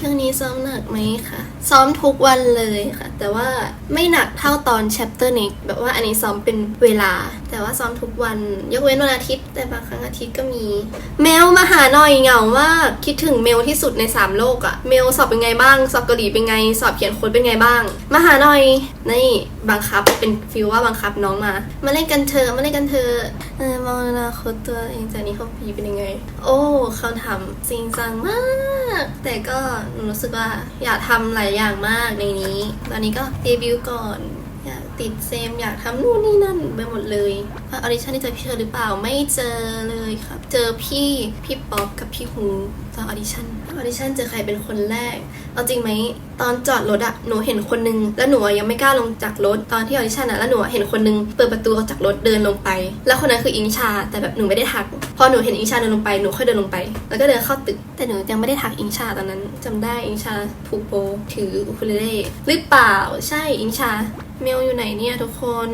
ช่วงนี้ซ้อมหนักไหมคะซ้อมทุกวันเลยค่ะ แต่ว่าไม่หนักเท่าตอน chapter next แบบว่าอันนี้ซ้อมเป็นเวลา แต่ว่าซ้อมทุกวัน ยกเว้นวันอาทิตย์ แต่บางครั้งอาทิตย์ก็มี เมลมาหาหน่อยเหงามากคิดถึงเมลที่สุดใน 3 โลกอะเมลสอบเป็นไงบ้าง สอบเกาหลีเป็นไง สอบเขียนโค้ดเป็นไงบ้าง มาหาหน่อยนี่บังคับเป็นฟิลว่าบังคับน้องมา มาเล่นกันเถอะมาเล่นกันเถอะเออมองอนาคตตัวเองจากนี้เข้าปีเป็นยังไง โอ้คำถามจริงจังมาก แต่ก็หนูรู้สึกว่าอยากทำหลายอย่างมากในนี้ ตอนนี้ก็เดบิวต์ก่อน อยากติดเซมอยากทำนู่นนี่นั่นไปหมดเลยออดิชั่นนี่เจอพี่เชอร์หรือเปล่าไม่เจอเลยครับ เจอพี่พี่ป๊อปกับพี่ฮูตอนออดิชั่น ออดิชั่นเจอใครเป็นคนแรก เอาจริงไหมตอนจอดรถอะหนูเห็นคนนึง แล้วหนูยังไม่กล้าลงจากรถตอนที่ออดิชั่นอะแล้วหนูเห็นคนนึงเปิดประตูออกจากรถเดินลงไป แล้วคนนั้นคืออิงชา แต่แบบหนูไม่ได้ทัก พอหนูเห็นอิงชาเดินลงไปหนูค่อยเดินลงไป แล้วก็เดินเข้าตึก แต่หนูยังไม่ได้ทักอิงชาตอนนั้นจำได้อิงชาผูกโบถืออุคุเลเล่หรือเปล่าใช่อิงชาเมลอยู่ไหนเนี่ยทุกคน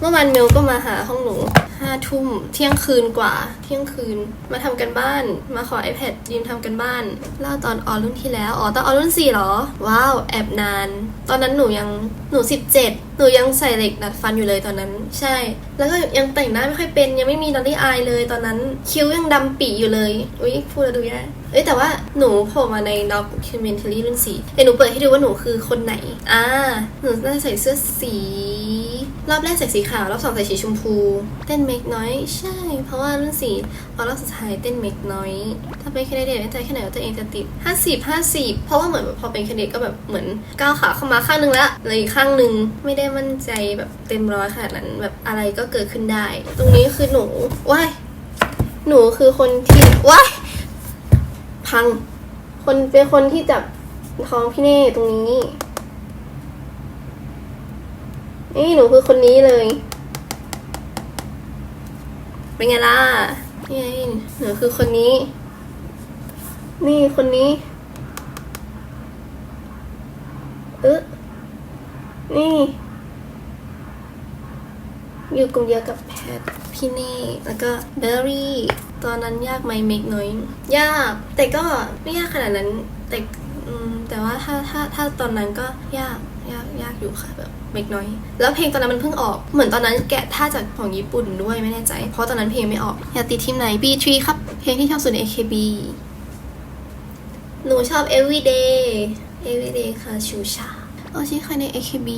เมื่อวานเมลก็มาหาห้องหนู ห้าทุ่มเที่ยงคืนกว่า เที่ยงคืนมาทำกันบ้าน มาขอ iPad ยืมทำกันบ้านเล่าตอนออรุ่นที่แล้ว อ๋อตอนออรุ่นสี่เหรอ ว้าวแอบนาน ตอนนั้นหนูยังหนูสิบเจ็ดหนูยังใส่เหล็กดัดฟันอยู่เลยตอนนั้น ใช่ แล้วก็ยังแต่งหน้าไม่ค่อยเป็น ยังไม่มีดอลลี่อายเลยตอนนั้น คิ้วยังดำปี่อยู่เลย อุ้ยพูดแล้วดูแย่เอ้ยแต่ว่าหนูโผล่มาในด็อกคิวเมนท r รี่รุ่นสี่เดี๋ยวหนูเปิดให้ดูว่าหนูคือคนไหน อ่า หนูน่าจะใส่เสื้อสี รอบแรกใส่สีขาว รอบสองใส่สีชมพู เต้นเมกน้อย ใช่ เพราะว่ารุ่นสี่พอรอบสุดท้ายเต้นเมกน้อย ถ้าเป็นแคนดิเดตแน่ใจแค่ไหนว่าตัวเองจะติด 50 50 เพราะว่าเหมือนพอเป็นแคนดิเดตก็แบบเหมือนก้าวขาเข้ามาข้างนึงแล้วเลยอีกข้างนึงไม่ได้มั่นใจแบบเต็มร้อยขนาดนั้นแบบอะไรก็เกิดขึ้นได้ ตรงนี้คือหนูว้ายหนูคือคนที่ว้ายพัง คนเป็นคนที่จับท้องพี่เน่ตรงนี้นี่หนูคือคนนี้เลย เป็นไงล่ะนี่ไงหนูคือคนนี้ นี่คนนี้ เออนี่ อยู่กลุ่มเดียวกับแพทพี่เน่แล้วก็เบอร์รี่ตอนนั้นยากไหมเมกน้อย ยาก แต่ก็ไม่ยากขนาดนั้น แต่แต่ว่าถ้าถ้าถ้าตอนนั้นก็ยาก ยากยากอยู่ค่ะแบบเมกน้อย แล้วเพลงตอนนั้นมันเพิ่งออก เหมือนตอนนั้นแกะท่าจากของญี่ปุ่นด้วยไม่แน่ใจ เพราะตอนนั้นเพลงไม่ออก อยากติดทีมไหน B3 ครับ เพลงที่ชอบสุดใน AKB หนูชอบ Everyday Everyday ค่ะชูชาโอชิใครใน AKB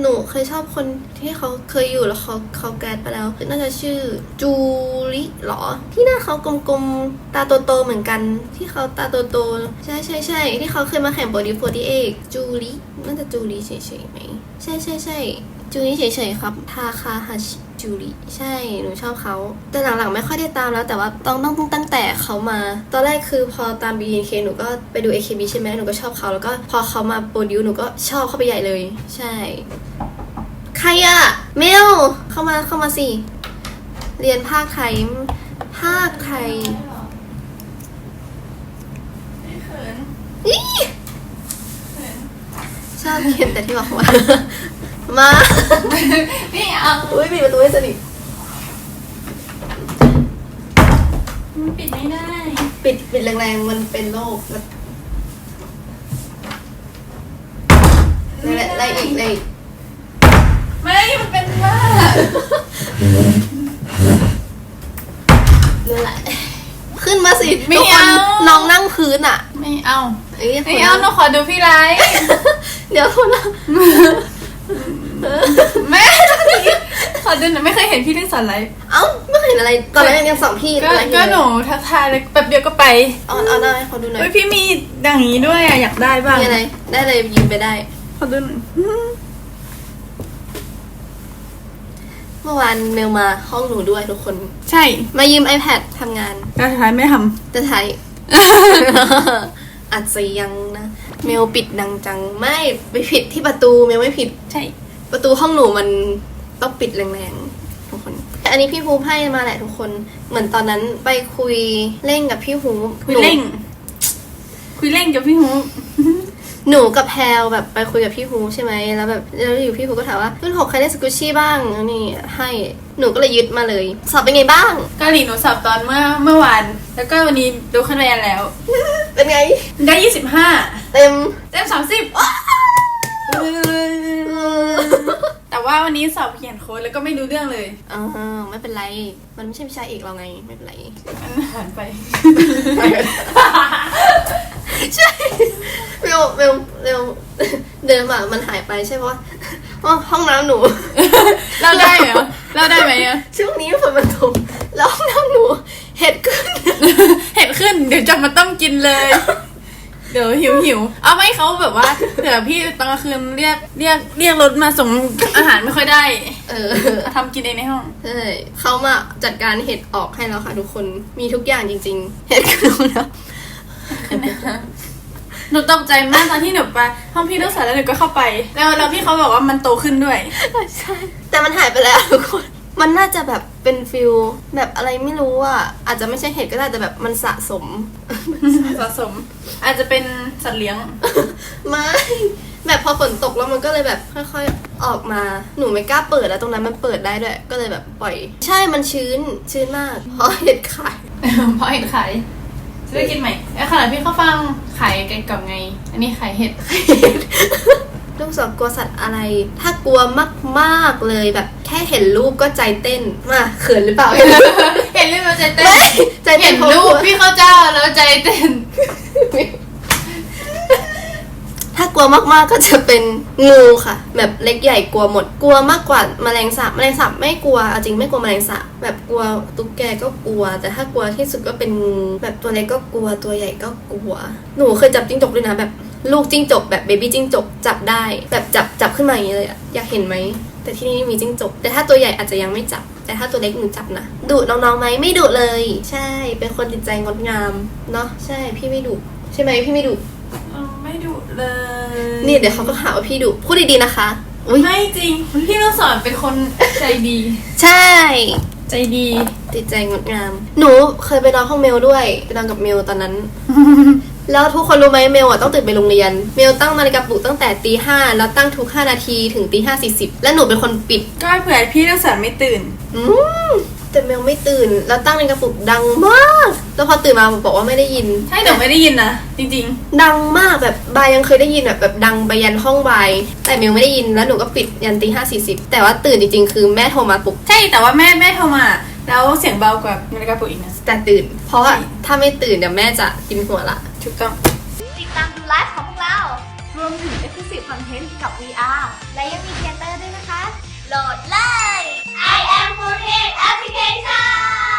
หนูเคยชอบคนที่เขาเคยอยู่แล้วเขาเขาแกรดไปแล้ว น่าจะชื่อจูริหรอ ที่หน้าเขากลมๆ ตาโตๆเหมือนกัน ที่เขาตาโตๆ ใช่ใช่ใช่ที่เขาเคยมาแข่งบอดี้โฟร์ที่เอกจูริน่าจะจูริเฉยๆไหม ใช่ใช่ใช่จูริเฉยๆครับ ทาคาฮาชิ จูริใช่ หนูชอบเขา แต่หลังๆไม่ค่อยได้ตามแล้ว แต่ว่าต้องต้องต้องตั้งแต่เขามา ตอนแรกคือพอตาม BNK หนูก็ไปดู AKB ใช่ไหมหนูก็ชอบเขา แล้วก็พอเขามาโปรดิวหนูก็ชอบเข้าไปใหญ่เลย ใช่ ใครอะเมลเข้ามาเข้ามาสิ เรียนภาคไทย ภาคไทยไม่เขินอีเขินชอบเขียนแต่ที่บอกว่า มา ไม่เอาอุ้ยปิดประตูให้สนิท มันปิดไม่ได้ปิดปิดแรงๆ มันเป็นโรคแล้วอะไรอีกอะไรอีกไม่มันเป็นว่านั่นแหละขึ้นมาสิไม่ทุกคนเอาน้องนั่งพื้นอะไม่เอาเอ้ยไม่เอาหนูขอดูพี่ไลฟ์เดี๋ยวคนละ แม่ขอดูหนูไม่เคยเห็นพี่เล่นสอนไลฟ์เอ้าไม่เคยเห็นอะไรตอนแรกยังสองพี่ก็อะไรก็หนูทักทายเลยแป๊บเดียวก็ไปเอาเอาหน้าให้เขาดูหน่อยเฮ้ยพี่มีอย่างนี้ด้วยอะอยากได้บ้างมีอะไร ได้เลยยืมไปได้ขอดูหน่อยเมื่อวานเมลมาห้องหนูด้วยทุกคน ใช่ มายืม iPad ทำงานการสุดท้ายไม่ทจะถ่ายอาจจะยังนะ เมลปิดดังจัง ไม่ไปผิดที่ประตูเมลไม่ผิดำใช่ ประตูห้องหนูมันต้องปิดแรงๆทุกคน อันนี้พี่ฮูให้มาแหละทุกคน เหมือนตอนนั้นไปคุยเล่นกับพี่ฮูคุยเร่งคุยเร่งกับพี่ฮูหหนูกับแพลวแบบไปคุยกับพี่ฮูใช่ไหมแล้วแบบแล้วอยู่พี่ฮูก็ถามว่ารุ่นหกใครได้สกุชชี่บ้างแล้วนี่ให้หนูก็เลยยึดมาเลย สอบเป็นไงบ้างเกาหลีหนูสอบตอนเมื่อเมื่อวานแล้วก็วันนี้ดูคะแนนแล้ว เป็นไง ได้25เต็มเต็ม30แต่ ว่าวันนี้สอบเขียนโค้ดแล้วก็ไม่รู้เรื่องเลยเออไม่เป็นไร มันไม่ใช่วิชาเอกเราไง ไม่เป็นไร มันหานไป ใช่เร็วเร็วเร็วเดินมามันหายไปใช่เพราะว่าอ๋อห้องน้ำหนู เราได้เหรอ เราได้ไหมอะช่วงนี้ฝนมันตกแล้วห้องน้ำหนู เห็ดขึ้น เห็นขึ้น เดี๋ยวจะมาต้มกินเลย เดี๋ยวหิวหิวเอาไม่เขาแบบว่าเผื่อพี่ตอนกลางคืนเรียกเรียกเรียกรถมาส่งอาหารไม่ค่อยได้เออทำกินเองในห้องใช่เขามาจัดการเห็ดออกให้แล้วค่ะทุกคนมีทุกอย่างจริง ๆ เห็ดขึ้นแล้วหนูตกใจมากตอนที่หนูไปห้องพี่ลูกสาวแล้วหนูก็เข้าไป แล้วแล้วพี่เขาบอกว่ามันโตขึ้นด้วยใช่แต่มันหายไปแล้วทุกคน มันน่าจะแบบเป็นฟิลแบบอะไรไม่รู้อะอาจจะไม่ใช่เห็ดก็ได้แต่แบบมันสะสม สะสม อาจจะเป็นสัตว์เลี้ยง ไม่แบบพอฝนตกแล้วมันก็เลยแบบค่อยๆ ออกมา หนูไม่กล้าเปิดแล้วตรงนั้นมันเปิดได้ด้วย ก็เลยแบบปล่อย ใช่ มันชื้น ชื้นมาก เพราะเห็ดขาย เพราะเห็ดขายจะได้กินใหม่ไอ้ขนาดพี่เขาฟังขายไก่กล่องไง อันนี้ขายเห็ด ลูกสาวกลัวสัตว์อะไร ถ้ากลัวมากๆเลยแบบแค่เห็นรูปก็ใจเต้นมาเขินหรือเปล่าเห็นรูปแล้วใจเต้นไม่ใจเต้เห็นนเพราะรูกลัปวพี่เขาเจ้าแล้วใจเต้นถ้ากลัวมากๆก็จะเป็นงูค่ะ แบบเล็กใหญ่กลัวหมดกลัวมากกว่าแมลงสาบแมลงสาบไม่กลัวเอาจริงไม่กลัวแมลงสาบแบบกลัวตุ๊กแกก็กลัว แต่ถ้ากลัวที่สุดก็เป็นงูแบบตัวเล็กก็กลัวตัวใหญ่ก็กลัว หนูเคยจับจิ้งจกด้วยนะแบบ ลูกจิ้งจกแบบเบบี้จิ้งจกจับได้แบบจับจับขึ้นมาอย่างนี้เลยอะอยากเห็นไหมแต่ที่นี่มีจิ้งจก แต่ถ้าตัวใหญ่อาจจะยังไม่จับ แต่ถ้าตัวเล็กหนูจับนะดุน้องๆไหมไม่ดุเลย ใช่ เป็นคนจิตใจงดงามเนาะใช่พี่ไม่ดุใช่ไหมพี่ไม่ดุไม่ดุเลย นี่เดี๋ยวเขาก็หาว่าพี่ดุพูดดีๆนะคะอุ้ยไม่จริงพี่ลูกสอนเป็นคนใจดี ใช่ ใจดีจิตใจงดงาม หนูเคยไปนอนห้องเมลด้วยไปนอนกับเมลตอนนั้น แล้วทุกคนรู้ไหมเมลอะต้องตื่นไปโรงเรียน เมลตั้งนาฬิกาปลุกตั้งแต่ตีห้าแล้วตั้งทุกห้านาทีถึงตีห้าสี่สิบและหนูเป็นคนปิดก็เผื่อพี่ลูกสอนไม่ตื่น อืมแต่เมลไม่ตื่น แล้วตั้งนาฬิกาปลุกดังมาก แล้วพอตื่นมาบอกว่าไม่ได้ยิน ใช่หนูไม่ได้ยินนะจริงดังมากแบบบายยังเคยได้ยินแบบแบบดังไปยันห้องบายแต่เมลไม่ได้ยินแล้วหนูก็ปิดยันตีห้าสี่สิบแต่ว่าตื่นจริงๆ คือแม่โทรมาปลุก ๆ ใช่แต่ว่าแม่แม่โทรมาแล้วเสียงเบากว่านาฬิกาปลุกอีกนะ แต่ตื่น เพราะว่าถ้าไม่ตื่นเดี๋ยวแม่จะกินหัวละ ถูกต้อง ติดตามดูไลฟ์ของพวกเรา รวมถึง Exclusive Content กับ VR และยังมีเทเตอร์ด้วยนะคะ โหลดเลย I am 4 Application